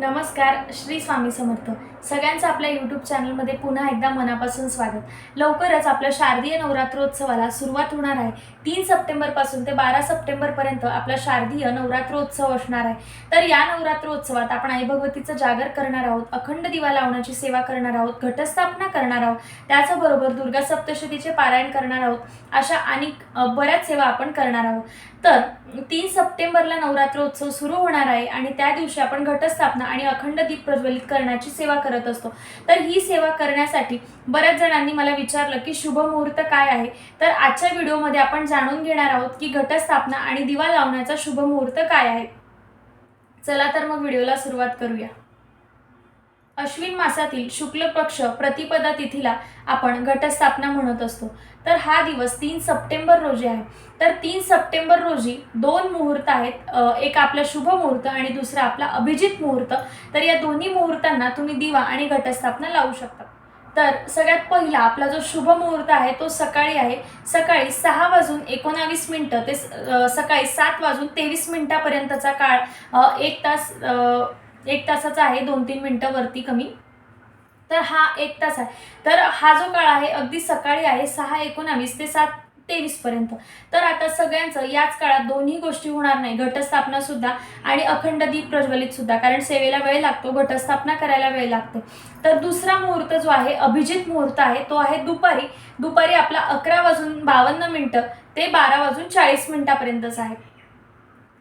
नमस्कार श्री स्वामी समर्थ. सगळ्यांचं आपल्या यूट्यूब चॅनलमध्ये पुन्हा एकदा मनापासून स्वागत. लवकरच आपल्या शारदीय नवरात्रोत्सवाला सुरुवात होणार आहे. तीन सप्टेंबरपासून ते बारा सप्टेंबरपर्यंत आपला शारदीय नवरात्रोत्सव असणार आहे. तर या नवरात्रोत्सवात आपण आई भगवतीचं जागर करणार आहोत अखंड दिवा लावण्याची सेवा करणार आहोत घटस्थापना करणार आहोत त्याचबरोबर दुर्गा सप्तशतीचे पारायण करणार आहोत अशा आणि बऱ्याच सेवा आपण करणार आहोत. तर तीन सप्टेंबरला नवरात्रोत्सव सुरू होणार आहे आणि त्या दिवशी आपण घटस्थापना आणि अखंड दीप प्रज्वलित करण्याची सेवा करत असतो. तर ही सेवा करण्यासाठी बऱ्याच जणांनी मला विचारलं की शुभ मुहूर्त काय आहे? तर आजच्या व्हिडिओमध्ये आपण जाणून घेणार आहोत की घटस्थापना आणि दिवा लावण्याचा शुभ मुहूर्त काय आहे? चला तर मग व्हिडिओला सुरुवात करूया. अश्विन मासातील शुक्ल पक्ष प्रतिपदा तिथीला आपण घटस्थापना म्हणत असतो. तर हा दिवस तीन सप्टेंबर रोजी आहे. तर तीन सप्टेंबर रोजी दोन मुहूर्त आहेत. एक आपला शुभ मुहूर्त आणि दुसरा आपला अभिजित मुहूर्त. तर या दोन्ही मुहूर्तांना तुम्ही दिवा आणि घटस्थापना लावू शकता. तर सगळ्यात पहिला आपला जो शुभ मुहूर्त आहे तो सकाळी आहे. सकाळी सहा वाजून एकोणावीस मिनटं ते सकाळी सात वाजून तेवीस मिनटापर्यंतचा काळ एक तास एक तासाचा आहे दोन तीन मिनटं वरती कमी. तर हा एक तास आहे. तर हा जो काळ आहे अगदी सकाळी आहे सहा एकोणावीस ते सात तेवीसपर्यंत तर आता सगळ्यांचं याच काळात दोन्ही गोष्टी होणार नाही. घटस्थापना सुद्धा आणि अखंड दीप प्रज्वलित सुद्धा. कारण सेवेला वेळ लागतो घटस्थापना करायला वेळ लागते. तर दुसरा मुहूर्त जो आहे अभिजित मुहूर्त आहे तो आहे दुपारी. दुपारी आपला अकरा वाजून बावन्न मिनटं ते बारा वाजून चाळीस मिनटापर्यंतच आहे.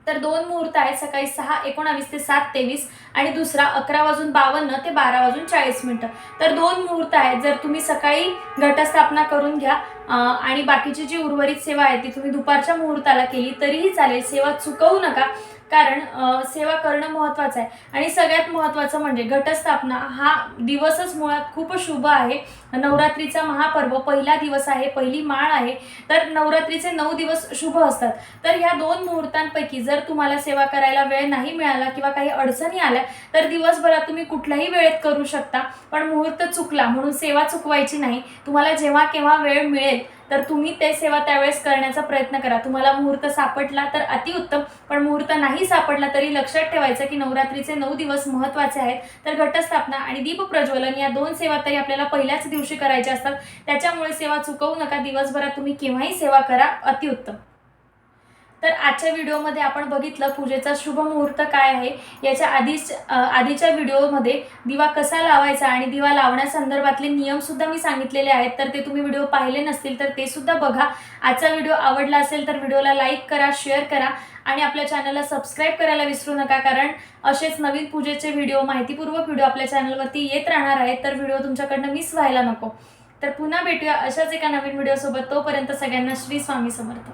तर दोन मुहूर्त आहेत सकाळी सहा एकोणावीस ते सात तेवीस आणि दुसरा अकरा वाजून बावन्न ते बारा वाजून चाळीस मिनटं. तर दोन मुहूर्त आहेत जर तुम्ही सकाळी घटस्थापना करून घ्या आणि बाकीची जी उर्वरित सेवा आहे ती तुम्ही दुपारच्या मुहूर्ताला केली तरीही चालेल. सेवा चुकवू नका. कारण सेवा करणं महत्त्वाचं आहे. आणि सगळ्यात महत्त्वाचं म्हणजे घटस्थापना हा दिवसच मुळात खूप शुभ आहे. नवरात्रीचा महापर्व पहिला दिवस आहे पहिली माळ आहे. तर नवरात्रीचे नऊ दिवस शुभ असतात. तर ह्या दोन मुहूर्तांपैकी जर तुम्हाला सेवा करायला वेळ नाही मिळाला किंवा काही अडचणी आल्या तर दिवसभरात तुम्ही कुठल्याही वेळेत करू शकता. पण मुहूर्त चुकला म्हणून सेवा चुकवायची नाही. तुम्हाला जेव्हा केव्हा वेळ मिळेल तर तुम्ही ते सेवा त्यावेळेस करण्याचा प्रयत्न करा. तुम्हाला मुहूर्त सापडला तर अतिउत्तम पण मुहूर्त नाही सापडला तरी लक्षात ठेवायचं की नवरात्रीचे नऊ दिवस महत्त्वाचे आहेत. तर घटस्थापना आणि दीप प्रज्वलन या दोन सेवा तरी आपल्याला पहिल्याच दिवशी करायच्या असतात. त्याच्यामुळे सेवा चुकवू नका. दिवसभरात तुम्ही केव्हाही सेवा करा. अतिउत्तम. तर आजच्या व्हिडिओमध्ये आपण बघितलं पूजेचा शुभ मुहूर्त काय आहे? याच्या आधीच आधीच्या व्हिडिओमध्ये दिवा कसा लावायचा आणि दिवा लावण्यासंदर्भातले नियमसुद्धा मी सांगितलेले आहेत. तर ते तुम्ही व्हिडिओ पाहिले नसतील तर ते सुद्धा बघा. आजचा व्हिडिओ आवडला असेल तर व्हिडिओला लाईक करा शेअर करा आणि आपल्या चॅनलला सबस्क्राईब करायला विसरू नका. कारण असेच नवीन पूजेचे व्हिडिओ माहितीपूर्वक व्हिडिओ आपल्या चॅनलवरती येत राहणार आहेत. तर व्हिडिओ तुमच्याकडनं मिस व्हायला नको. तर पुन्हा भेटूया अशाच एका नवीन व्हिडिओसोबत. तोपर्यंत सगळ्यांना श्री स्वामी समर्थ.